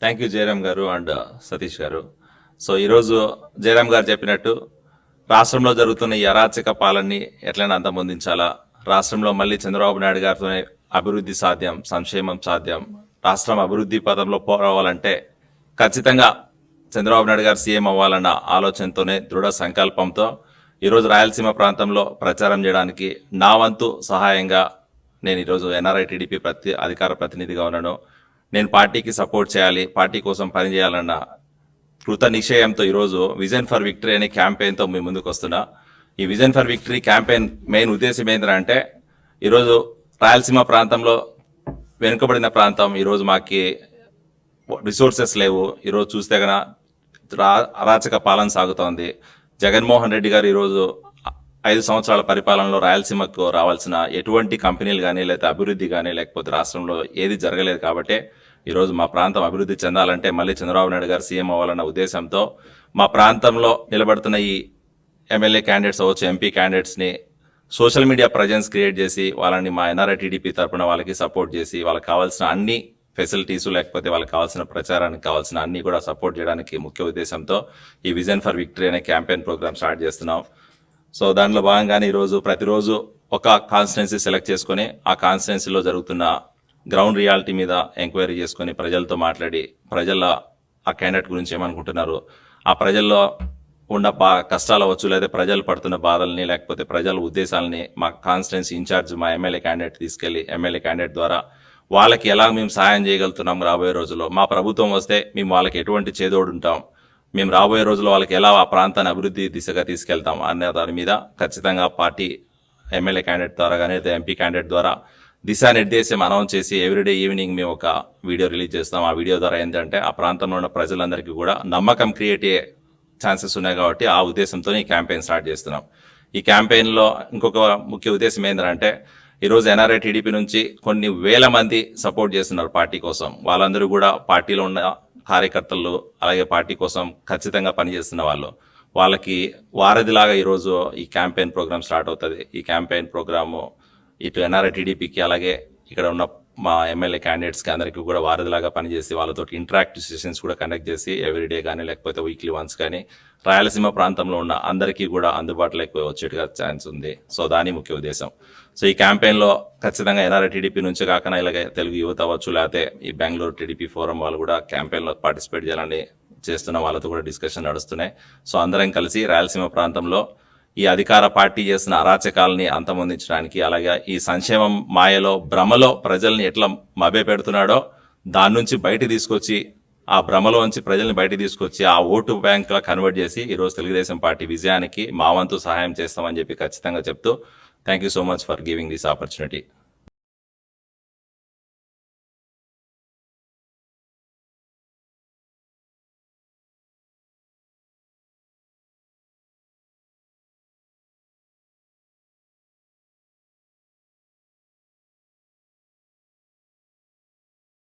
Thank you Jayaram garu and Satish uh, garu. So ఈరోజు జయరామ్ గారు చెప్పినట్టు రాష్ట్రంలో జరుగుతున్న ఈ అరాచక పాలనని ఎట్లయినా అంతమొందించాలా? రాష్ట్రంలో మళ్ళీ చంద్రబాబు నాయుడు గారితోనే అభివృద్ధి సాధ్యం సంక్షేమం సాధ్యం రాష్ట్రం అభివృద్ధి పదంలో పోరావాలంటే ఖచ్చితంగా చంద్రబాబు నాయుడు గారు సీఎం అవ్వాలన్న ఆలోచనతోనే దృఢ సంకల్పంతో ఈరోజు రాయలసీమ ప్రాంతంలో ప్రచారం చేయడానికి నా వంతు సహాయంగా నేను ఈరోజు ఎన్ఆర్ఐ టీడీపీ ప్రతి అధికార ప్రతినిధిగా ఉన్నాను. నేను పార్టీకి సపోర్ట్ చేయాలి పార్టీ కోసం పనిచేయాలన్న కృత నిశ్చయంతో ఈరోజు విజన్ ఫర్ విక్టరీ అనే క్యాంపెయిన్తో మీ ముందుకు వస్తున్నా. ఈ vision for victory campaign main ఉద్దేశం ఏంటంటే ఈరోజు రాయలసీమ ప్రాంతంలో వెనుకబడిన ప్రాంతం ఈరోజు మాకి రిసోర్సెస్ లేవు. ఈరోజు చూస్తే కన రా- అరాచక పాలన సాగుతోంది. జగన్మోహన్ రెడ్డి గారు ఈరోజు ఐదు సంవత్సరాల పరిపాలనలో రాయలసీమకు రావాల్సిన ఎటువంటి కంపెనీలు కానీ లేదా అభివృద్ధి కానీ లేకపోతే రాష్ట్రంలో ఏది జరగలేదు కాబట్టి ఈరోజు మా ప్రాంతం అభివృద్ధి చెందాలంటే మళ్ళీ చంద్రబాబు నాయుడు గారు సీఎం అవ్వాలన్న ఉద్దేశంతో మా ప్రాంతంలో నిలబడుతున్న ఈ ఎమ్మెల్యే క్యాండిడేట్స్ అవ్వచ్చు ఎంపీ క్యాండిడేట్స్ని సోషల్ మీడియా ప్రజెన్స్ క్రియేట్ చేసి వాళ్ళని మా ఎన్ఆర్ఐ టీడీపీ తరపున వాళ్ళకి సపోర్ట్ చేసి వాళ్ళకి కావాల్సిన అన్ని ఫెసిలిటీస్ లేకపోతే వాళ్ళకి కావాల్సిన ప్రచారానికి కావాల్సిన అన్ని కూడా సపోర్ట్ చేయడానికి ముఖ్య ఉద్దేశంతో ఈ విజన్ ఫర్ విక్టరీ అనే క్యాంపెయిన్ ప్రోగ్రామ్ స్టార్ట్ చేస్తున్నాం. సో దాంట్లో భాగంగానే ఈరోజు ప్రతిరోజు ఒక కాన్స్టిట్యున్సీ సెలెక్ట్ చేసుకొని ఆ కాన్స్టిట్యున్సీలో జరుగుతున్న గ్రౌండ్ రియాలిటీ మీద ఎంక్వైరీ చేసుకొని ప్రజలతో మాట్లాడి ప్రజల ఆ క్యాండిడేట్ గురించి ఏమనుకుంటున్నారు? ఆ ప్రజల్లో ఉన్న బా కష్టాలు అవ్వచ్చు లేదా ప్రజలు పడుతున్న బాధల్ని లేకపోతే ప్రజల ఉద్దేశాలని మా కాన్స్టిట్యున్సీ ఇన్ఛార్జ్ మా ఎమ్మెల్యే క్యాండిడేట్ తీసుకెళ్ళి ఎమ్మెల్యే క్యాండిడేట్ ద్వారా వాళ్ళకి ఎలా మేము సాయం చేయగలుగుతున్నాం రాబోయే రోజుల్లో? మా ప్రభుత్వం వస్తే మేము వాళ్ళకి ఎటువంటి చేదోడు ఉంటాం? మేము రాబోయే రోజుల్లో వాళ్ళకి ఎలా ఆ ప్రాంతాన్ని అభివృద్ధి దిశగా తీసుకెళ్తాం అనే దాని మీద ఖచ్చితంగా పార్టీ ఎమ్మెల్యే క్యాండిడేట్ ద్వారా కానీ లేదా ఎంపీ క్యాండిడేట్ ద్వారా దిశానిర్దేశం అనౌన్స్ చేసి ఎవ్రీడే ఈవినింగ్ మేము ఒక వీడియో రిలీజ్ చేస్తాం ఆ వీడియో ద్వారా ఏంటంటే ఆ ప్రాంతంలో ఉన్న ప్రజలందరికీ కూడా నమ్మకం క్రియేట్ అయ్యే ఛాన్సెస్ ఉన్నాయి కాబట్టి ఆ ఉద్దేశంతో ఈ క్యాంపెయిన్ స్టార్ట్ చేస్తున్నాం. ఈ క్యాంపెయిన్లో ఇంకొక ముఖ్య ఉద్దేశం ఏంటంటే ఈరోజు ఎన్ఆర్ఐ టీడీపీ నుంచి కొన్ని వేల మంది సపోర్ట్ చేస్తున్నారు పార్టీ కోసం. వాళ్ళందరూ కూడా పార్టీలో ఉన్న కార్యకర్తలు అలాగే పార్టీ కోసం ఖచ్చితంగా పనిచేస్తున్న వాళ్ళు వాళ్ళకి వారధిలాగా ఈరోజు ఈ క్యాంపెయిన్ ప్రోగ్రామ్ స్టార్ట్ అవుతుంది. ఈ క్యాంపెయిన్ ప్రోగ్రాము ఇటు ఎన్ఆర్ఐ టీడీపీకి అలాగే ఇక్కడ ఉన్న మా ఎమ్మెల్యే క్యాండిడేట్స్కి అందరికీ కూడా వారధిలాగా పనిచేసి వాళ్ళతో ఇంటరాక్ట్ సెషన్స్ కూడా కండక్ట్ చేసి ఎవ్రీడే కానీ లేకపోతే వీక్లీ వన్స్ కానీ రాయలసీమ ప్రాంతంలో ఉన్న అందరికీ కూడా అందుబాటులోకి వచ్చేట్టుగా ఛాన్స్ ఉంది. సో దాని ముఖ్య ఉద్దేశం. సో ఈ క్యాంపెయిన్లో ఖచ్చితంగా ఎన్ఆర్ఐ టీడీపీ నుంచి కాకుండా ఇలాగే తెలుగు యువత అవ్వచ్చు లేకపోతే ఈ బెంగళూరు టీడీపీ ఫోరం వాళ్ళు కూడా క్యాంపెయిన్లో పార్టిసిపేట్ చేయాలని చేస్తున్న వాళ్ళతో కూడా డిస్కషన్ నడుస్తున్నాయి. సో అందరం కలిసి రాయలసీమ ప్రాంతంలో ఈ అధికార పార్టీ చేసిన అరాచకాలని అంతమొందించడానికి అలాగే ఈ సంక్షేమం మాయలో భ్రమలో ప్రజల్ని ఎట్లా మభ్య పెడుతున్నాడో దాని నుంచి బయట తీసుకొచ్చి ఆ భ్రమలో నుంచి ప్రజల్ని బయట తీసుకొచ్చి ఆ ఓటు బ్యాంకులో కన్వర్ట్ చేసి ఈరోజు తెలుగుదేశం పార్టీ విజయానికి మా వంతు సహాయం చేస్తామని చెప్పి ఖచ్చితంగా చెప్తూ thank you so much for giving this opportunity.